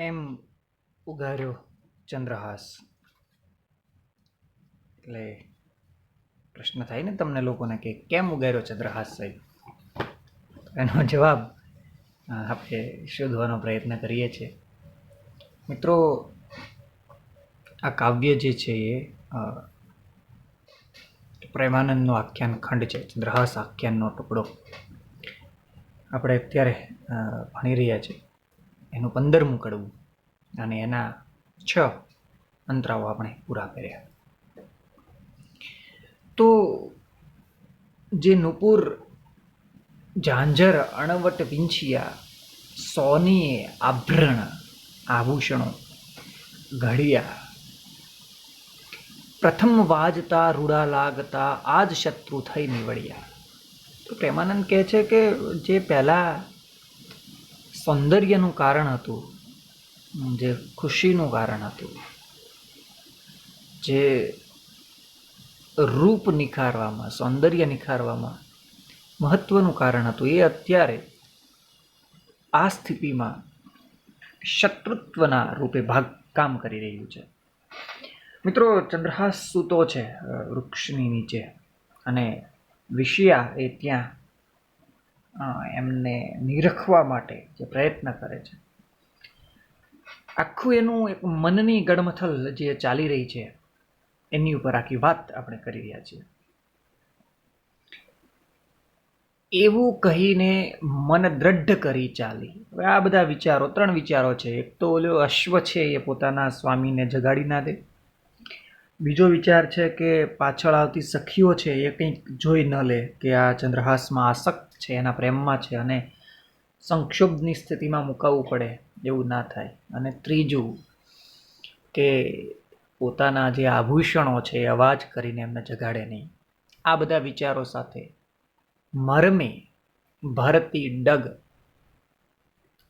એમ ઉગાર્યો ચંદ્રહાસ. એટલે પ્રશ્ન થાય ને તમને લોકોને કે કેમ ઉગાર્યો ચંદ્રહાસ સાહેબ? એનો જવાબ આપણે શોધવાનો પ્રયત્ન કરીએ છીએ. મિત્રો, આ કાવ્ય જે છે એ પ્રેમાનંદનો આખ્યાન ખંડ છે, ચંદ્રહાસ આખ્યાનનો ટુકડો. આપણે અત્યારે ભણી રહ્યા છીએ. એનું પંદરમું કડવું અને એના છ અંતરાઓ આપણે પૂરા કર્યા. તો જે નુપુર, ઝાંઝર, અણવટ, વિંછિયા સોની આભરણ, આભૂષણો, ઘડિયા, પ્રથમ વાજતા, રૂડા લાગતા, આજ શત્રુ થઈ નીવડ્યા. તો પ્રેમાનંદ કહે છે કે જે પહેલાં સૌંદર્યનું કારણ હતું, જે ખુશીનું કારણ હતું, જે રૂપ નિખારવામાં, સૌંદર્ય નિખારવામાં મહત્વનું કારણ હતું. એ અત્યારે આ સ્થિતિમાં શત્રુત્વના રૂપે ભાગ કામ કરી રહ્યું છે. મિત્રો, ચંદ્રહાસ સૂતો છે વૃક્ષની નીચે અને વિષયા એ ત્યાં એમને નિરખવા માટે જે પ્રયત્ન કરે છે. આખું એનું એક મનની ગડમથલ જે ચાલી રહી છે, એની ઉપર આખી વાત આપણે કરી રહ્યા છીએ. એવું કહીને મન દ્રઢ કરી ચાલી. હવે આ બધા વિચારો, ત્રણ વિચારો છે. એક તો ઓલો અશ્વ છે એ પોતાના સ્વામીને જગાડી ના દે. બીજો વિચાર છે કે પાછળ આવતી સખીઓ છે એ કંઈક જોઈ ન લે કે આ ચંદ્રહાસમાં આસક્ત છે, એના પ્રેમમાં છે અને સંક્ષોભની સ્થિતિમાં મુકાવવું પડે એવું ના થાય. અને ત્રીજું કે પોતાના જે આભૂષણો છે એ અવાજ કરીને એમને જગાડે નહીં. આ બધા વિચારો સાથે મરમે ભરતી ડગ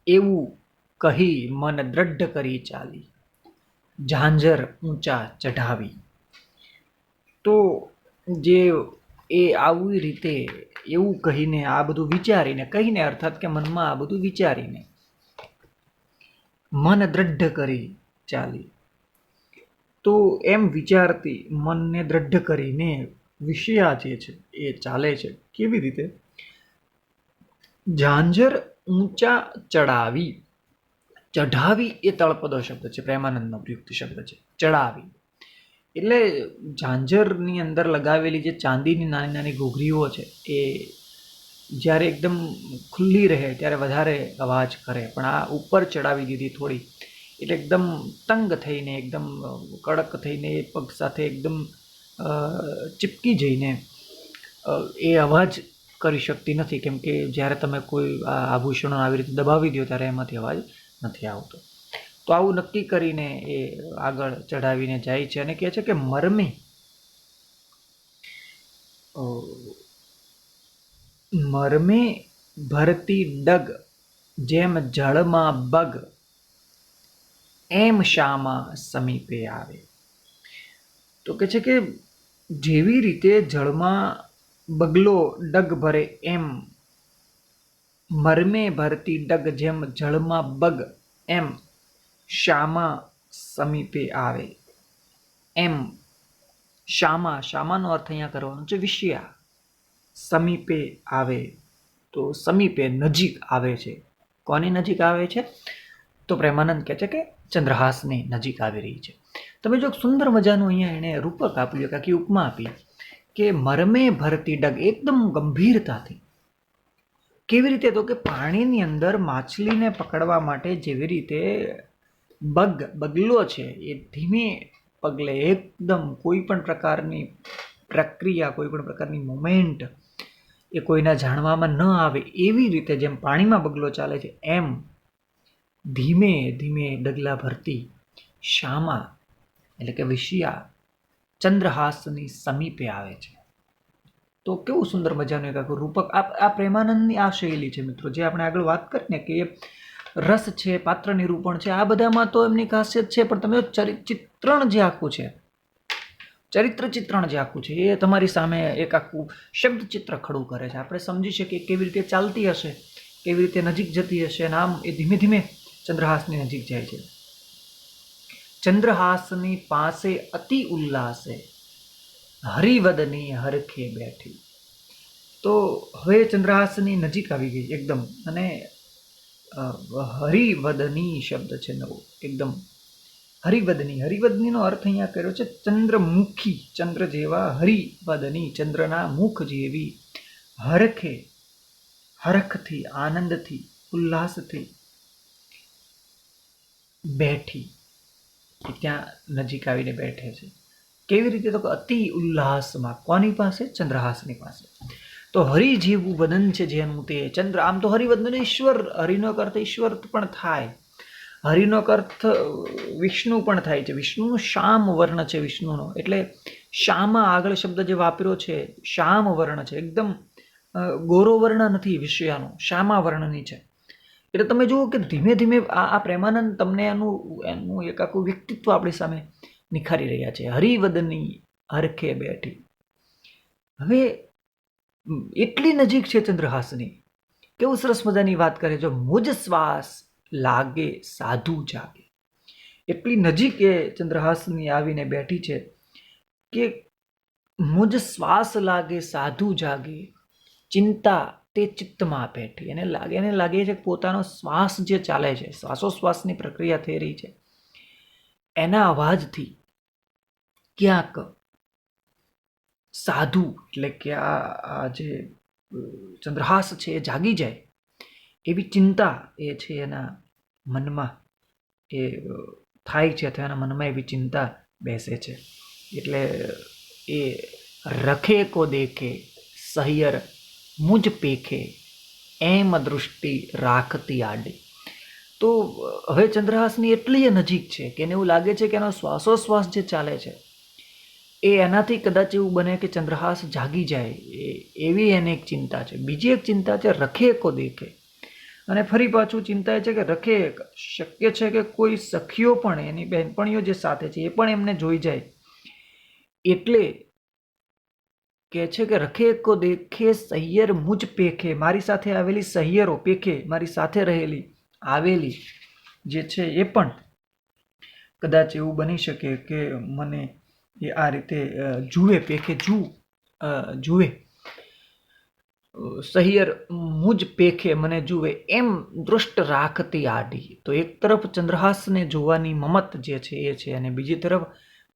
એવું કહી મન દ્રઢ કરી ચાલી. ઝાંઝર ઊંચા ચઢાવી. તો જે એ આવી રીતે એવું કહીને આ બધું વિચારીને, કહીને અર્થાત કે મનમાં આ બધું વિચારીને મન દ્રઢ કરી ચાલી. તો એમ વિચારતી મનને દ્રઢ કરીને વિષયા જે છે એ ચાલે છે. કેવી રીતે? ઝાંઝર ઊંચા ચડાવી. ચઢાવી એ તળપદો શબ્દ છે, પ્રેમાનંદનો પ્રયુક્ત શબ્દ છે. ચડાવી. એટલે ઝાંઝરની અંદર લગાવેલી જે ચાંદીની નાની નાની ઘૂઘરીઓ છે, એ જ્યારે એકદમ ખુલ્લી રહે ત્યારે વધારે અવાજ કરે. પણ આ ઉપર ચડાવી દીધી થોડી. એટલે એકદમ તંગ થઈને, એકદમ કડક થઈને, એ પગ સાથે એકદમ ચિપકી જઈને એ અવાજ કરી શકતી નથી. કેમ કે જ્યારે તમે કોઈ આભૂષણો આવી રીતે દબાવી દો ત્યારે એમાંથી અવાજ નથી આવતો. તો આવું નક્કી કરીને એ આગળ ચઢાવીને જાય છે અને કહે છે કે મરમે. મરમે ભરતી ડગ જેમ જળમાં બગ, એમ શામાં સમીપે આવે. તો કે છે કે જેવી રીતે જળમાં બગલો ડગ ભરે એમ મરમે ભરતી ડગ જેમ જળમાં બગ, એમ શામાં સમીપે આવે. એમ. શામા, શામાનો અર્થ અહીંયા કરવાનો છે વિષયા. સમીપે આવે. તો સમીપે નજીક આવે છે. કોની નજીક આવે છે? તો પ્રેમાનંદ કહે છે કે ચંદ્રહાસની નજીક આવી રહી છે. તમે જો સુંદર મજાનું અહીંયા એણે રૂપક આપ્યું આખી ઉપમા આપી, કે મરમે ભરતી ડગ એકદમ ગંભીરતાથી. કેવી રીતે તો કે પાણીની અંદર માછલીને પકડવા માટે જેવી રીતે બગ, બગલો છે, એ ધીમે પગલે એકદમ કોઈ પણ પ્રકારની પ્રક્રિયા, કોઈ પણ પ્રકારની મુમેન્ટ એ કોઈના જાણવામાં ન આવે એવી રીતે જેમ પાણીમાં બગલો ચાલે છે, એમ ધીમે ધીમે ડગલા ભરતી શામા એટલે કે વિષિયા ચંદ્રહાસની સમીપે આવે છે. તો કેવું સુંદર મજાનું એક આખું રૂપક. આ આ પ્રેમાનંદની આ શૈલી છે મિત્રો. જે આપણે આગળ વાત કરીને કે રસ છે પાત્ર નિરૂપણ છે, આ બધામાં તો એમની ખાસિયત છે, પણ તમે ચિત્રણ જે આખું છે, ચરિત્ર ચિત્રણ જે આખું છે, એ તમારી સામે એક આખું શબ્દ ચિત્ર ખડું કરે છે. આપણે સમજી શકીએ કેવી રીતે ચાલતી હશે, કેવી રીતે નજીક જતી હશે, અને આમ એ ધીમે ધીમે ચંદ્રહાસની નજીક જાય છે. ચંદ્રહાસની પાસે અતિ ઉલ્લાસે હરિવદની હરખે બેઠી. તો હવે ચંદ્રહાસની નજીક આવી ગઈ એકદમ, અને હરિવદની શબ્દ છે નવો, એકદમ. હરિવદની, હરિવદનીનો અર્થ અહીંયા કર્યો છે ચંદ્રમુખી, ચંદ્ર જેવા હરિવદની, ચંદ્રના મુખ જેવી. હરખે, હરખથી, આનંદથી, ઉલ્લાસથી બેઠી. ત્યાં નજીક આવીને બેઠે છે. કેવી રીતે તો અતિ ઉલ્લાસમાં, કોની પાસે? ચંદ્રહાસની પાસે. તો હરિ જેવું વદન છે જેનું તે ચંદ્ર. આમ તો હરિવદન ઈશ્વર હરિનો અર્થ ઈશ્વર પણ થાય. હરિનો અર્થ વિષ્ણુ પણ થાય છે. વિષ્ણુનું શ્યામ વર્ણ છે વિષ્ણુનો. એટલે શ્યામા આગળ શબ્દ જે વાપર્યો છે, શ્યામ વર્ણ છે. એકદમ ગોરો વર્ણ નથી વિષયાનો. શ્યામા વર્ણની છે. એટલે તમે જુઓ કે ધીમે ધીમે આ આ પ્રેમાનંદ તમને એનું એનું એક આખું વ્યક્તિત્વ આપણી સામે નિખારી રહ્યા છે. હરિવદની હરખે બેઠી. હવે એટલી નજીક છે ચંદ્રહાસની કેવું સરસ મજાની વાત કરે જો મુજ શ્વાસ લાગે, સાધુ જાગે. એટલી નજીક એ ચંદ્રહાસની આવીને બેઠી છે કે મુજ શ્વાસ લાગે, સાધુ જાગે, ચિંતા તે ચિત્તમાં બેઠી. એને લાગે એને લાગે છે કે પોતાનો શ્વાસ જે ચાલે છે, શ્વાસોશ્વાસની પ્રક્રિયા થઈ રહી છે, એના અવાજથી ક્યાંક સાધુ, એટલે કે આ જે ચંદ્રહાસ છે એ જાગી જાય, એવી ચિંતા એ છે એના મનમાં. એ થાય છે અથવા એના મનમાં એવી ચિંતા બેસે છે. એટલે એ રખે કો દેખે, સહિયર મુજ પેખે, એમ દૃષ્ટિ રાખતી આડે. તો હવે ચંદ્રહાસની એટલી નજીક છે કે એને એવું લાગે છે કે એનો શ્વાસોશ્વાસ જે ચાલે છે એ એનાથી કદાચ એવું બને કે ચંદ્રહાસ જાગી જાય. એ, એવી એને એક ચિંતા છે. બીજી એક ચિંતા છે, રખે કો દેખે. અને ફરી પાછું ચિંતા એ છે કે રખે, શક્ય છે કે કોઈ સખીઓ પણ, એની બહેનપણીઓ જે સાથે છે, એ પણ એમને જોઈ જાય. એટલે કે છે કે રખે એકો દેખે, સહિયર મુજ પેખે. મારી સાથે આવેલી સહિયરો પેખે, મારી સાથે રહેલી આવેલી જે છે એ પણ કદાચ એવું બની શકે કે મને એ આ રીતે જુએ પેખે જુ જુએ. સહિયર મુજ પેખે મને જુએ, એમ દૃષ્ટ રાખતી આડી. તો એક તરફ ચંદ્રહાસને જોવાની મમત જે છે એ છે અને બીજી તરફ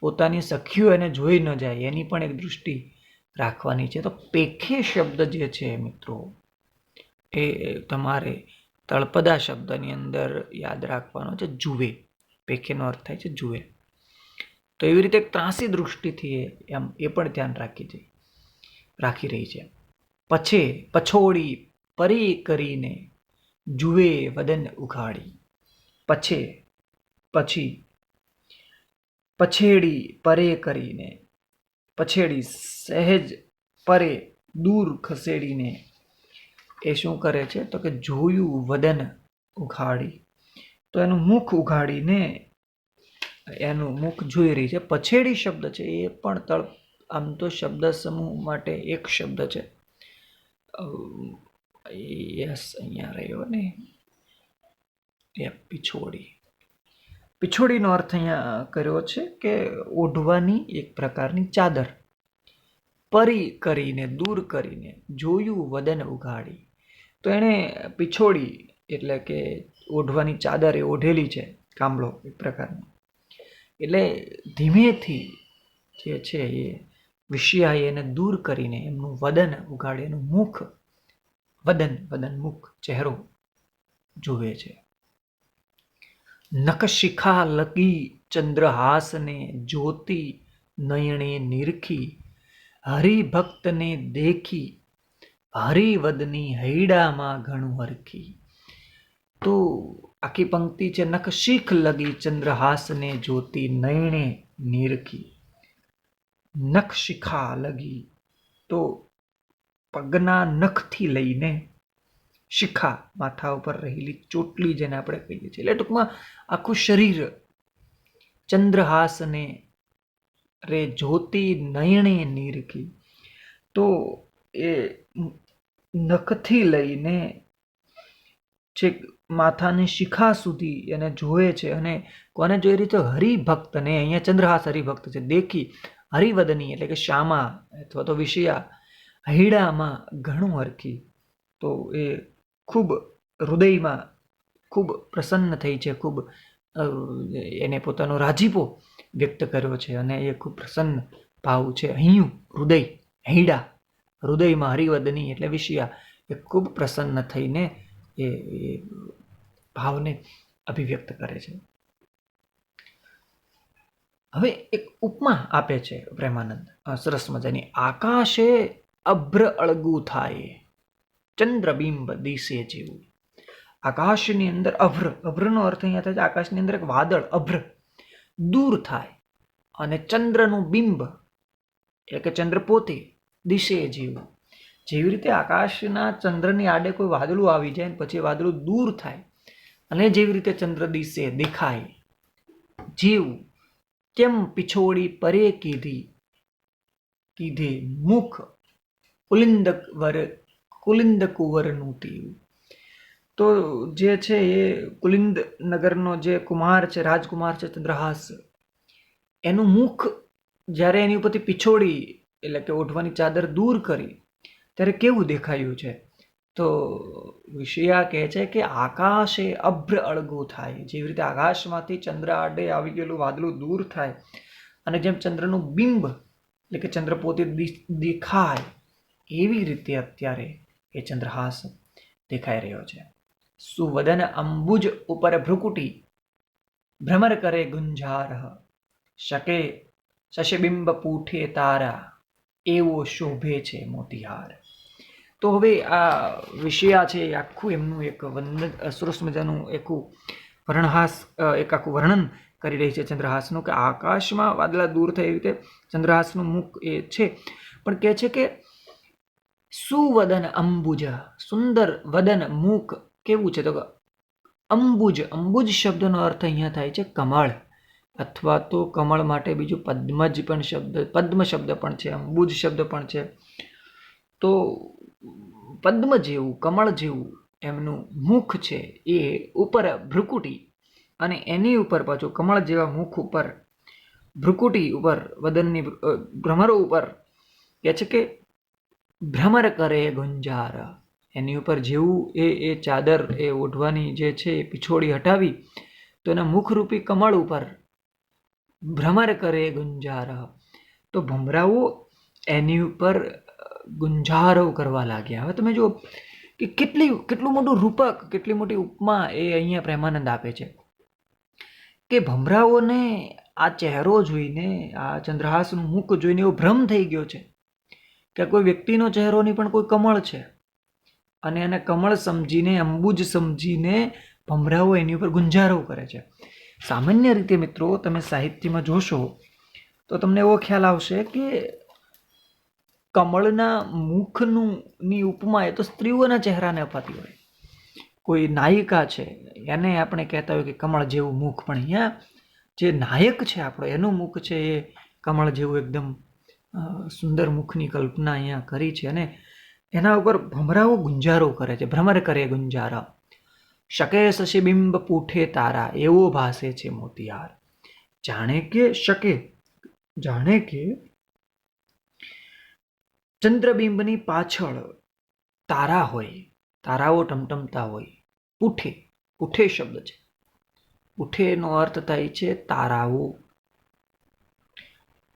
પોતાની સખીઓ એને જોઈ ન જાય, એની પણ એક દૃષ્ટિ રાખવાની છે. તો પેખે શબ્દ જે છે મિત્રો, એ તમારે તળપદા શબ્દની અંદર યાદ રાખવાનો છે, જુએ. પેખેનો અર્થ થાય છે જુએ. તો એવી રીતે ત્રાસી દૃષ્ટિથી એમ, એ પણ ધ્યાન રાખી છે રાખી રહી છે. પછે પછોડી પરી કરીને જુએ વદન ઉઘાડી. પછે, પછી, પછેડી પરે કરીને, પછેડી સહેજ પરે દૂર ખસેડીને એ શું કરે છે? તો કે જોયું વદન ઉઘાડી. તો એનું મુખ ઉઘાડીને એનું મુખ જોઈ રહી છે. પછેડી શબ્દ છે. એ પણ તળ, આમ તો શબ્દ સમૂહ માટે એક શબ્દ છે. યસ, અહીંયા રહ્યો ને. એ પિછોડી. પિછોડીનો અર્થ અહીંયા કર્યો છે કે ઓઢવાની એક પ્રકારની ચાદર. પરી કરીને, દૂર કરીને, જોયું વદન ઉઘાડી. તો એણે પિછોડી એટલે કે ઓઢવાની ચાદર એ ઓઢેલી છે, કામળો એક પ્રકારનો. એટલે ધીમેથી જે છે એ વિષયાએ એને દૂર કરીને એમનું વદન ઉગાડે, એનું મુખ વદન વદન મુખ ચહેરો જુએ છે. નખશિખા લકી ચંદ્રહાસને જ્યોતિ નયણે નિરખી, હરિભક્તને દેખી, હરિવદની હૈડામાં ઘણું હરખી. તો આખી પંક્તિ છે, નખ શીખ લગી ચંદ્રહાસને જોતી નયણે નીરખી. નખ શિખા લગી તો પગના નખથી લઈને શિખા માથા ઉપર રહેલી ચોટલી જેને આપણે કહીએ છીએ. એટલે ટૂંકમાં આખું શરીર ચંદ્રહાસને રે જોતી નયણે નિરખી તો એ નખથી લઈને છેક માથાની શિખા સુધી એને જોવે છે અને કોને જોઈ રહી છે હરિભક્તને, અહીંયા ચંદ્રહાસ હરિભક્ત છે, દેખી હરિવદની એટલે કે શ્યામા અથવા તો વિષયા હૈડામાં ઘણું હરખી. તો એ ખૂબ હૃદયમાં ખૂબ પ્રસન્ન થઈ છે, ખૂબ એને પોતાનો રાજીપો વ્યક્ત કર્યો છે અને એ ખૂબ પ્રસન્ન ભાવ છે. અહીંયું હૃદય, હૈડા હૃદયમાં હરિવદની એટલે વિષયા, એ ખૂબ પ્રસન્ન થઈને એ એ ભાવને અભિવ્યક્ત કરે છે. હવે એક ઉપમા આપે છે પ્રેમાનંદ. સરસ મજાની. આકાશે અભ્ર અળગું થાય ચંદ્રબિંબ દિશે જેવું. આકાશની અંદર અભ્ર, અભ્રનો અર્થ અહીંયા થાય છે, આકાશની અંદર એક વાદળ, અભ્ર, દૂર થાય અને ચંદ્રનું બિંબ, એટલે કે ચંદ્ર પોતે દિશે જેવું. જેવી રીતે આકાશના ચંદ્રની આડે કોઈ વાદળું આવી જાય પછી વાદળું દૂર થાય અને જેવી રીતે ચંદ્ર દિશે દેખાય, જીવ કેમ પિછોડી પરે કીધી? કીધે મુખ કુલિંદ વર કુલિંદ કુંવરનું તીવ તો જે છે એ કુલિંદ નગરનો જે કુમાર છે, રાજકુમાર છે, ચંદ્રહાસ, એનું મુખ જ્યારે એની ઉપરથી પિછોડી એટલે કે ઓઢવાની ચાદર દૂર કરી, ત્યારે કેવું દેખાયું છે? તો વિષયા કહે છે કે આકાશે અભ્ર અળગું થાય. જેવી રીતે આકાશમાંથી ચંદ્ર આડે આવી ગયેલું વાદળું દૂર થાય અને જેમ ચંદ્રનું બિંબ એટલે કે ચંદ્ર પોતે દેખાય એવી રીતે અત્યારે એ ચંદ્રહાસ દેખાઈ રહ્યો છે. સુવદન અંબુજ ઉપર ભ્રુકુટી, ભ્રમર કરે ગુંજાર શકે શશબિંબ પૂઠે તારા, એવો શોભે છે મોતિહાર. તો હવે આ વિષયા છે એ આખું એમનું એક વંદન સરસ મજાનું એકું વર્ણહાસ એક આખું વર્ણન કરી રહી છે ચંદ્રહાસનું કે આકાશમાં વાદળા દૂર થાય એવી રીતે ચંદ્રહાસનું મુખ એ છે. પણ કહે છે કે સુવદન અંબુજ, સુંદર વદન મુખ કેવું છે? તો અંબુજ અંબુજ શબ્દનો અર્થ અહીંયા થાય છે કમળ. અથવા તો કમળ માટે બીજું પદ્મજ પણ શબ્દ, પદ્મ શબ્દ પણ છે, અંબુજ શબ્દ પણ છે. તો પદ્મ જેવું, કમળ જેવું એમનું મુખ છે એ ઉપર ભ્રુકુટી અને એની ઉપર પાછું કમળ જેવા મુખ ઉપર ભ્રુકુટી ઉપર, વદનની ભ્રમરો ઉપર કહે છે કે ભ્રમર કરે ગુંજાર. એની ઉપર જેવું એ એ ચાદર એ ઓઢવાની જે છે એ પીછોડી હટાવી તો એના મુખરૂપી કમળ ઉપર ભ્રમર કરે ગુંજાર. તો ભમરાઓ એની ઉપર ગુંજારો કરવા લાગ્યા. હવે તમે જો કે કેટલી, કેટલું મોટું રૂપક, કેટલી મોટી ઉપમા એ અહીંયા પ્રેમાનંદ આપે છે. કે ભમરાઓને આ ચહેરો જોઈને, આ ચંદ્રહાસનું મુખ જોઈને એવો ભ્રમ થઈ ગયો છે કે કોઈ વ્યક્તિનો ચહેરો નહીં, પણ કોઈ કમળ છે. અને એને કમળ સમજીને, અંબુજ સમજીને ભમરાઓ એની ઉપર ગુંજારો કરે છે. સામાન્ય રીતે મિત્રો તમે સાહિત્યમાં જોશો તો તમને એવો ખ્યાલ આવશે કે કમળના મુખનું ની ઉપમા, એ તો સ્ત્રીઓના ચહેરાને અપાતી હોય. કોઈ નાયિકા છે, એને આપણે કહેતા હોય કે કમળ જેવું મુખ, પણ અહીંયા જે નાયક છે આપણો, એનું મુખ છે, એ કમળ જેવું એકદમ સુંદર મુખની કલ્પના અહીંયા કરી છે અને એના ઉપર ભમરાઓ ગુંજારો કરે છે. ભ્રમર કરે ગુંજારા. શકે શશિબિંબ પૂઠે તારા, એવો ભાસે છે મોતિયાર જાણે કે, શકે, જાણે કે ચંદ્રબિંબની પાછળ તારા હોય, તારાઓ ટમટમતા હોય પૂઠે પૂઠે શબ્દ છે. પૂઠેનો અર્થ થાય છે તારાઓ.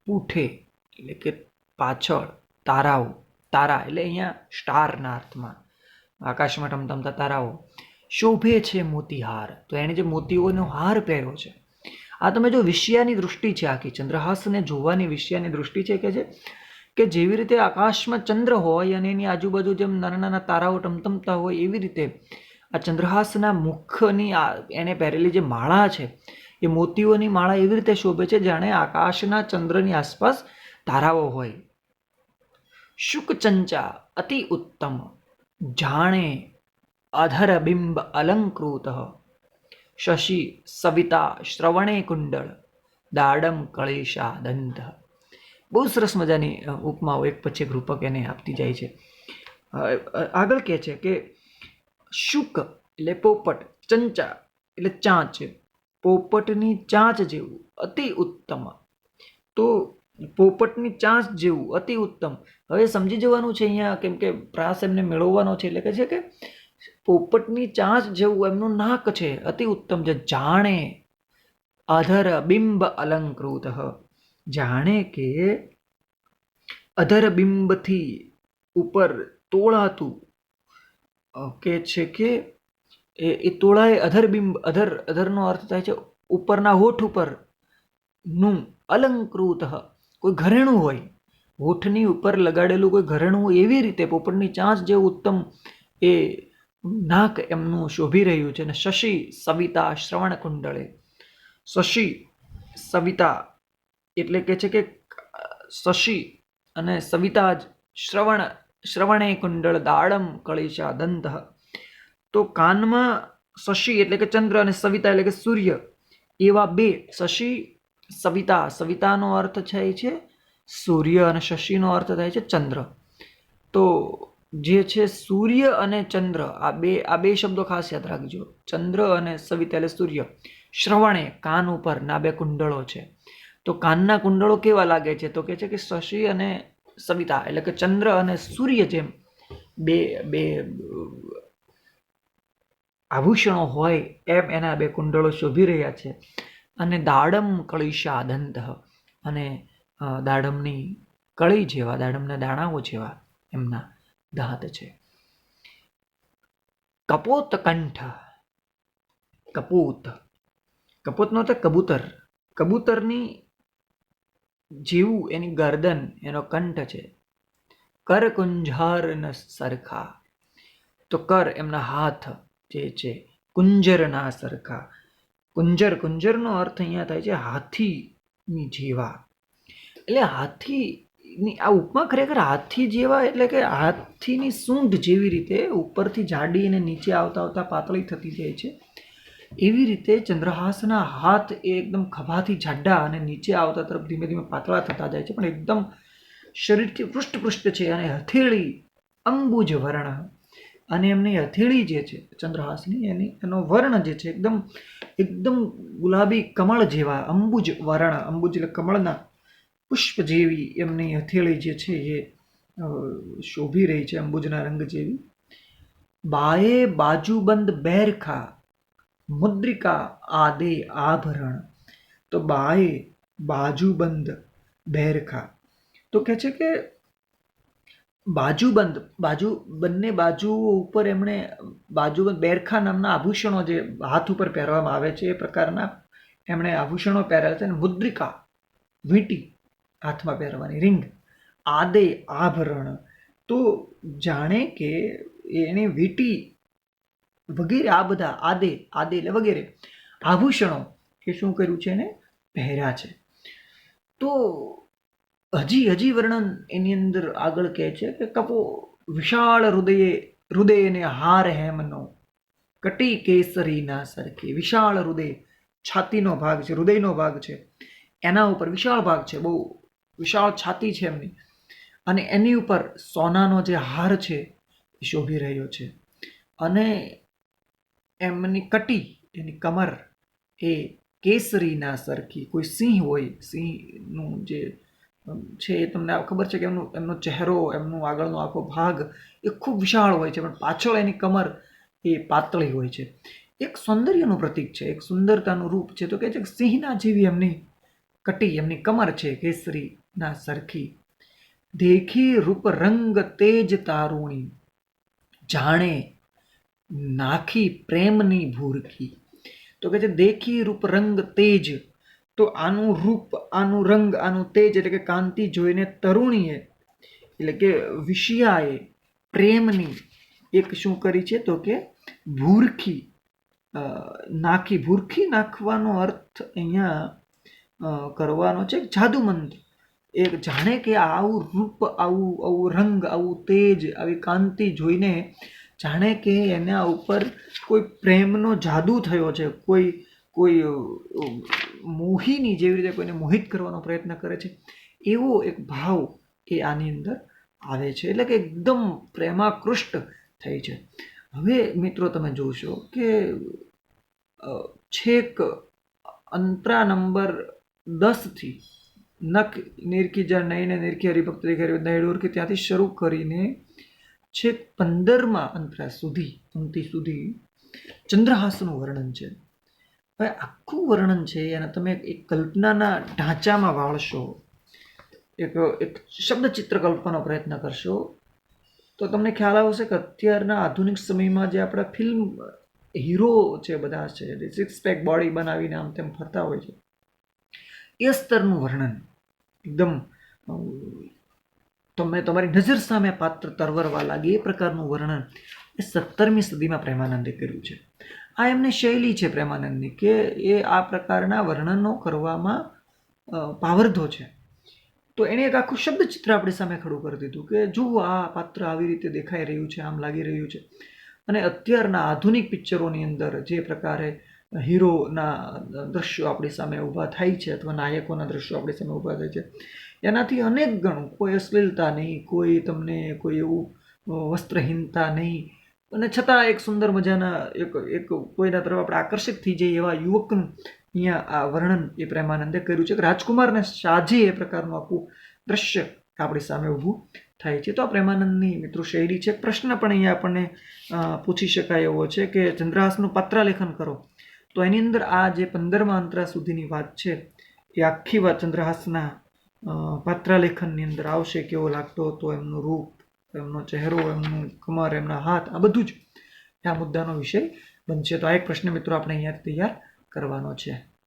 ઉઠે એટલે કે પાછળ તારાઓ, તારા એટલે અહીંયા સ્ટારના અર્થમાં. આકાશમાં ટમટમતા તારાઓ. શોભે છે મોતીહાર. તો એણે જે મોતીઓનો હાર પહેર્યો છે, આ તમે જો વિષયાની દૃષ્ટિ છે આખી, ચંદ્રહાસને જોવાની વિષયાની દૃષ્ટિ છે કે છે કે જેવી રીતે આકાશમાં ચંદ્ર હોય અને એની આજુબાજુ જેમ નાના નાના તારાઓ ટમટમતા હોય એવી રીતે આ ચંદ્રહાસના મુખની એણે પહેરેલી જે માળા છે, એ મોતીઓની માળા એવી રીતે શોભે છે જાણે આકાશના ચંદ્રની આસપાસ તારાઓ હોય. શુકચંચા અતિ ઉત્તમ, જાણે અધર બિંબ અલંકૃત, શશી સવિતા શ્રવણે કુંડળ, દાડમ કળેશા દંત બહુ સરસ મજાની ઉપમાઓ એક પછી એક રૂપક એને આપતી જાય છે. આગળ કહે છે કે શુક એટલે પોપટ, ચંચા એટલે ચાંચ, પોપટની ચાંચ જેવું અતિ ઉત્તમ. તો પોપટની ચાંચ જેવું અતિ ઉત્તમ. હવે સમજી જવાનું છે અહીંયા કેમ કે પ્રાસ એમને મેળવવાનો છે એટલે કે છે કે પોપટની ચાંચ જેવું એમનું નાક છે અતિ ઉત્તમ. છે જાણે અધર બિંબ અલંકૃત. જાણે કે અધર બિંબથી ઉપર તોળાતું કે છે કે એ એ તોળાએ અધર બિંબ અધર, અધરનો અર્થ થાય છે ઉપરના હોઠ ઉપર. નું અલંકૃત, કોઈ ઘરેણું હોય, હોઠની ઉપર લગાડેલું કોઈ ઘરેણું એવી રીતે પોપટની ચાંચ જે ઉત્તમ એ નાક એમનું શોભી રહ્યું છે અને શશી સવિતા શ્રવણ કુંડળે શશી સવિતા એટલે કે છે કે, શશી અને સવિતા જ શ્રવણ, શ્રવણે કુંડળ દાડમ કળિશા દંત. તો કાનમાં શશી એટલે કે ચંદ્ર અને સવિતા એટલે કે સૂર્ય, એવા બે શશી, સવિતા, સવિતાનો અર્થ થાય છે સૂર્ય અને શશીનો અર્થ થાય છે ચંદ્ર. તો જે છે સૂર્ય અને ચંદ્ર, આ બે આ બે શબ્દો ખાસ યાદ રાખજો. ચંદ્ર અને સવિતા એટલે સૂર્ય. શ્રવણે કાન ઉપર ના બે કુંડળો છે. તો કાનના કુંડળો કેવા લાગે છે? તો કે છે કે શશી અને સવિતા, એટલે કે ચંદ્ર અને સૂર્ય જેમ બે બે આભૂષણો હોય એમ એના બે કુંડળો શોભી રહ્યા છે. અને દાડમ કળીશા દંત અને દાડમની કળી જેવા, દાડમના દાણાઓ જેવા એમના દાંત છે. કપોત કંઠ કપૂત. કપૂતનો તો કબૂતર. કબૂતરની જેવું એની ગરદન, એનો કંઠ છે. કર કુંજારના સરખા. તો કર એમના હાથ જે છે કુંજરના સરખા. કુંજર, કુંજરનો અર્થ અહીંયા થાય છે હાથીની જેવા. એટલે હાથીની, આ ઉપમા ખરેખર હાથી જેવા એટલે કે હાથીની સૂંઢ જેવી રીતે ઉપરથી જાડી અને નીચે આવતા આવતા પાતળી થતી જાય છે. એવી રીતે ચંદ્રહાસના હાથ એ એકદમ ખભાથી જાડા અને નીચે આવતા તરફ ધીમે ધીમે પાતળા થતા જાય છે, પણ એકદમ શરીરથી પૃષ્ઠ પૃષ્ઠ છે અને હથેળી અંબુજ વર્ણ. અને એમની હથેળી જે છે, ચંદ્રહાસની, એની, એનો વર્ણ જે છે, એકદમ એકદમ ગુલાબી કમળ જેવા અંબુજ વર્ણ, અંબુજ એટલે કમળના પુષ્પ જેવી એમની હથેળી જે છે એ શોભી રહી છે, અંબુજના રંગ જેવી. બાએ બાજુબંધ બેરખા મુદ્રિકા આદે આભરણ. તો બાએ બાજુબંધ બેરખા તો કહે છે કે બાજુબંધ, બાજુ, બંને બાજુઓ ઉપર એમણે બાજુબંધ બેરખા નામના આભૂષણો જે હાથ ઉપર પહેરવામાં આવે છે એ પ્રકારના એમણે આભૂષણો પહેર્યા છે અને મુદ્રિકા વીંટી હાથમાં પહેરવાની રિંગ. આદે આભરણ. તો જાણે કે એણે વીંટી વગેરે, આ બધા આદે આદે એટલે વગેરે આભૂષણો કે શું કર્યું છે એને? પહેર્યા છે. તો હજી હજી વર્ણન એની અંદર આગળ કહે છે કે કપો વિશાળ હૃદયે, હૃદયને હાર હેમનો, કટી કેસરીના સરખી વિશાળ હૃદય, છાતીનો ભાગ છે, હૃદયનો ભાગ છે. એના ઉપર વિશાળ ભાગ છે, બહુ વિશાળ છાતી છે એમની. અને એની ઉપર સોનાનો જે હાર છે, એ શોભી રહ્યો છે. અને એમની કટી, એની કમર, એ કેસરીના સરખી, કોઈ સિંહ હોય, સિંહનું જે છે એ તમને ખબર છે કે એમનું, એમનો ચહેરો, એમનો આગળનો આખો ભાગ એ ખૂબ વિશાળ હોય છે, પણ પાછળ એની કમર એ પાતળી હોય છે. એક સૌંદર્યનું પ્રતીક છે, એક સુંદરતાનું રૂપ છે, તો કે છે કે સિંહના જેવી એમની કટી, એમની કમર છે, કેસરીના સરખી. દેખી રૂપ રંગ તેજ તારુણી, જાણે નાખી પ્રેમની ભૂરખી. તો કે છે, દેખી રૂપ રંગ તેજ. તો આનું રૂપ, આનું રંગ, આનું તેજ એટલે કે કાંતિ જોઈને તરુણીએ, એટલે કે વિષિયાએ પ્રેમની એક શું કરી છે? તો કે ભૂરખી નાખી. ભૂરખી નાખવાનો અર્થ અહીંયા કરવાનો છે જાદુ મંત્ર એક જાણે કે આવું રૂપ, આવું આવું રંગ, આવું તેજ, આવી કાંતિ જોઈને જાણે કે એના ઉપર કોઈ પ્રેમનો જાદુ થયો છે, કોઈ કોઈ મોહિની જેવી રીતે કોઈને મોહિત કરવાનો પ્રયત્ન કરે છે, એવો એક ભાવ એ આની અંદર આવે છે, એટલે કે એકદમ પ્રેમાકૃષ્ટ થઈ છે. હવે મિત્રો તમે જોશો કે છેક અંતરા નંબર દસથી નખ નિરખી જળ ને નિરખી હરિભક્ત દેખાય દહેડોર કે ત્યાંથી શરૂ કરીને છેક પંદરમાં અંતરા સુધી પંક્તિ સુધી ચંદ્રહાસનું વર્ણન છે. હવે આખું વર્ણન છે અને તમે એક કલ્પનાના ઢાંચામાં વાળશો એક એક શબ્દ ચિત્ર કલ્પવાનો પ્રયત્ન કરશો, તો તમને ખ્યાલ આવશે કે અત્યારના આધુનિક સમયમાં જે આપણા ફિલ્મ હીરો છે બધા છે સિક્સ પેક બોડી બનાવીને આમ તેમ ફરતા હોય છે, એ સ્તરનું વર્ણન, એકદમ તમે તમારી નજર સામે પાત્ર તરવરવા લાગે. એ પ્રકારનું વર્ણન એ સત્તરમી સદીમાં પ્રેમાનંદે કર્યું છે. આ એમની શૈલી છે પ્રેમાનંદની કે એ આ પ્રકારના વર્ણનો કરવામાં પાવરધો છે. તો એણે એક આખું શબ્દચિત્ર આપણી સામે ખડું કરી દીધું કે જુઓ, આ પાત્ર આવી રીતે દેખાઈ રહ્યું છે, આમ લાગી રહ્યું છે. અને અત્યારના આધુનિક પિક્ચરોની અંદર જે પ્રકારે હીરોના દ્રશ્યો આપણી સામે ઊભા થાય છે અથવા નાયકોના દ્રશ્યો આપણી સામે ઊભા થાય છે એનાથી અનેક ગણું. કોઈ અશ્લીલતા નહીં, કોઈ તમને કોઈ એવું વસ્ત્રહીનતા નહીં. અને છતાં એક સુંદર મજાના એક એક કોઈના તરફ આપણે આકર્ષિત થઈ જઈએ એવા યુવકનું અહીંયા આ વર્ણન એ પ્રેમાનંદે કર્યું છે કે રાજકુમારને સાજે એ પ્રકારનું આખું દ્રશ્ય આપણી સામે ઊભું થાય છે. તો આ પ્રેમાનંદની મિત્રો શૈલી છે. પ્રશ્ન પણ અહીંયા આપણને પૂછી શકાય એવો છે કે ચંદ્રહાસનું પત્રલેખન કરો. તો એની અંદર આ જે પંદરમા અંતરા સુધીની વાત છે એ આખી વાત ચંદ્રહાસના પાત્રાલેખનની અંદર આવશે કેવો લાગતો હતો, એમનું રૂપ, એમનો ચહેરો, એમનું કમર, એમના હાથ, આ બધું જ આ મુદ્દાનો વિષય બનશે. તો આ એક પ્રશ્ન મિત્રો આપણે અહીંયાથી તૈયાર કરવાનો છે.